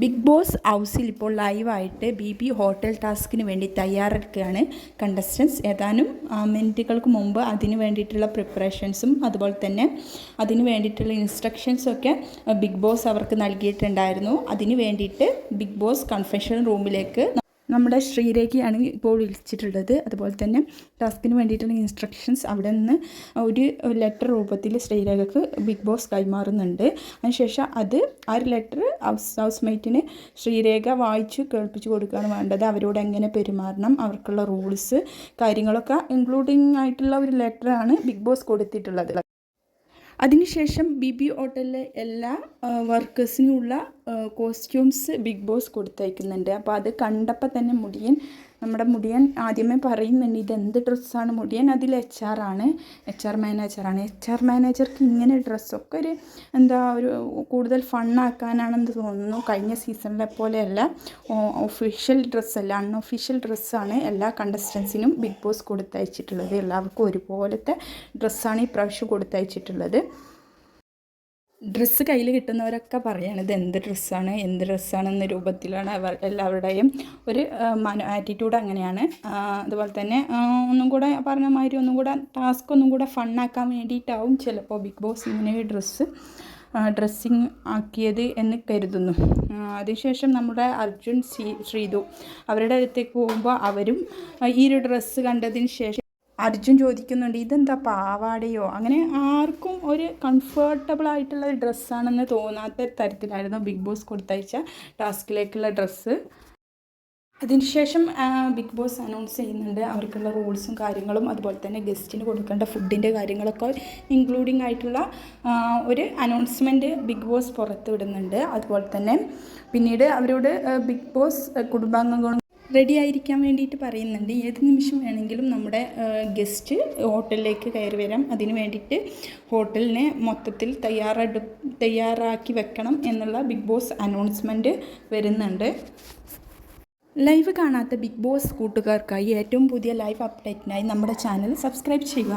Big boss ഹൗസിൽ ഇപ്പോൾ ലൈവായിട്ട് ബി ബി ഹോട്ടൽ ടാസ്കിന് വേണ്ടി തയ്യാറെടുക്കുകയാണ് കണ്ടസ്റ്റൻസ്. ഏതാനും മിനിറ്റുകൾക്ക് മുമ്പ് അതിന് വേണ്ടിയിട്ടുള്ള പ്രിപ്പറേഷൻസും അതുപോലെ തന്നെ അതിന് വേണ്ടിയിട്ടുള്ള ഇൻസ്ട്രക്ഷൻസും ഒക്കെ ബിഗ് ബോസ് അവർക്ക് നൽകിയിട്ടുണ്ടായിരുന്നു. അതിന് വേണ്ടിയിട്ട് ബിഗ് ബോസ് കൺഫെഷൻ റൂമിലേക്ക് നമ്മുടെ ശ്രീരേഖയാണ് ഇപ്പോൾ വിളിച്ചിട്ടുള്ളത്. അതുപോലെ തന്നെ ടാസ്കിന് വേണ്ടിയിട്ടുള്ള ഇൻസ്ട്രക്ഷൻസ് അവിടെ നിന്ന് ഒരു ലെറ്റർ രൂപത്തിൽ ശ്രീരേഖക്ക് ബിഗ് ബോസ് കൈമാറുന്നുണ്ട്. അതിനുശേഷം അത് ആ ഒരു ലെറ്റർ ഹൗസ് ഹൗസ് മേറ്റിന് ശ്രീരേഖ വായിച്ച് കേൾപ്പിച്ച് കൊടുക്കുകയാണ് വേണ്ടത്. അവരോട് എങ്ങനെ പെരുമാറണം? അവർക്കുള്ള റൂൾസ് കാര്യങ്ങളൊക്കെ ഇൻക്ലൂഡിങ് ആയിട്ടുള്ള ഒരു ലെറ്ററാണ് ബിഗ് ബോസ് കൊടുത്തിട്ടുള്ളത്. അതിനുശേഷം ബി ബി ഹോട്ടലിലെ എല്ലാ വർക്കേഴ്സിനുമുള്ള കോസ്റ്റ്യൂംസ് ബിഗ് ബോസ് കൊടുത്തയക്കുന്നുണ്ട്. അപ്പോൾ അത് കണ്ടപ്പോൾ തന്നെ മുടിയൻ നമ്മുടെ മുടിയൻ ആദ്യമേ പറയുന്നുണ്ട് ഇതെന്ത് ഡ്രസ്സാണ് മുടിയൻ? അതിൽ എച്ച് ആർ ആണ്. എച്ച് ആർ മാനേജറാണ് എച്ച് ആർ മാനേജർക്ക് ഇങ്ങനെ ഡ്രസ്സൊക്കെ ഒരു എന്താ ഒരു കൂടുതൽ ഫണ്ണാക്കാനാണെന്ന് തോന്നുന്നു. കഴിഞ്ഞ സീസണിലെ പോലെയല്ല. ഒഫീഷ്യൽ ഡ്രസ്സല്ല അൺഒഫീഷ്യൽ ഡ്രസ്സാണ് എല്ലാ കണ്ടസ്റ്റൻസിനും ബിഗ് ബോസ് കൊടുത്തയച്ചിട്ടുള്ളത്. എല്ലാവർക്കും ഒരുപോലത്തെ ഡ്രസ്സാണ് ഈ പ്രാവശ്യം കൊടുത്തയച്ചിട്ടുള്ളത്. ഡ്രസ്സ് കയ്യിൽ കിട്ടുന്നവരൊക്കെ പറയാണ് ഇത് എന്ത് ഡ്രസ്സാണ്? എന്ത് ഡ്രസ്സാണെന്ന രൂപത്തിലാണ് അവർ എല്ലാവരുടെയും ഒരു മനോ ആറ്റിറ്റ്യൂഡ് അങ്ങനെയാണ്. അതുപോലെ തന്നെ ഒന്നും കൂടെ പറഞ്ഞ മാതിരി ഒന്നും കൂടെ ടാസ്ക് ഒന്നും കൂടെ ഫണ്ണാക്കാൻ വേണ്ടിയിട്ടാവും ചിലപ്പോൾ ബിഗ് ബോസ് ഇങ്ങനെ ഡ്രസ്സ് ഡ്രസ്സിങ് ആക്കിയത് എന്ന് കരുതുന്നു. അതിനുശേഷം നമ്മുടെ അർജുൻ ശ്രീ ശ്രീതു അവരുടെ അടുത്തേക്ക് പോകുമ്പോൾ അവരും ഈ ഒരു ഡ്രസ്സ് കണ്ടതിന് ശേഷം അർജുൻ ചോദിക്കുന്നുണ്ട് ഇതെന്താ പാവാടയോ? അങ്ങനെ ആർക്കും ഒരു കംഫർട്ടബിൾ ആയിട്ടുള്ള ഒരു ഡ്രസ്സാണെന്ന് തോന്നാത്ത തരത്തിലായിരുന്നു ബിഗ് ബോസ് കൊടുത്തയച്ച ടാസ്കിലേക്കുള്ള ഡ്രസ്സ് അതിനുശേഷം ബിഗ് ബോസ് അനൗൺസ് ചെയ്യുന്നുണ്ട് അവർക്കുള്ള റൂൾസും കാര്യങ്ങളും അതുപോലെ തന്നെ ഗസ്റ്റിന് കൊടുക്കേണ്ട ഫുഡിന്റെ കാര്യങ്ങളൊക്കെ ഇൻക്ലൂഡിങ് ആയിട്ടുള്ള ഒരു അനൗൺസ്മെന്റ് ബിഗ് ബോസ് പുറത്തുവിടുന്നുണ്ട്. അതുപോലെ തന്നെ പിന്നീട് അവരോട് ബിഗ് ബോസ് കുടുംബാംഗങ്ങളും റെഡി ആയിരിക്കാൻ വേണ്ടിയിട്ട് പറയുന്നുണ്ട്. ഏത് നിമിഷം വേണമെങ്കിലും നമ്മുടെ ഗസ്റ്റ് ഹോട്ടലിലേക്ക് കയറി വരാം. അതിന് വേണ്ടിയിട്ട് ഹോട്ടലിനെ മൊത്തത്തിൽ തയ്യാറെടു തയ്യാറാക്കി വെക്കണം എന്നുള്ള ബിഗ് ബോസ് അനൗൺസ്മെന്റ് വരുന്നുണ്ട്. ലൈവ് കാണാത്ത ബിഗ് ബോസ് കൂട്ടുകാർക്കായി ഏറ്റവും പുതിയ ലൈവ് അപ്ഡേറ്റിനായി നമ്മുടെ ചാനൽ സബ്സ്ക്രൈബ് ചെയ്യുക.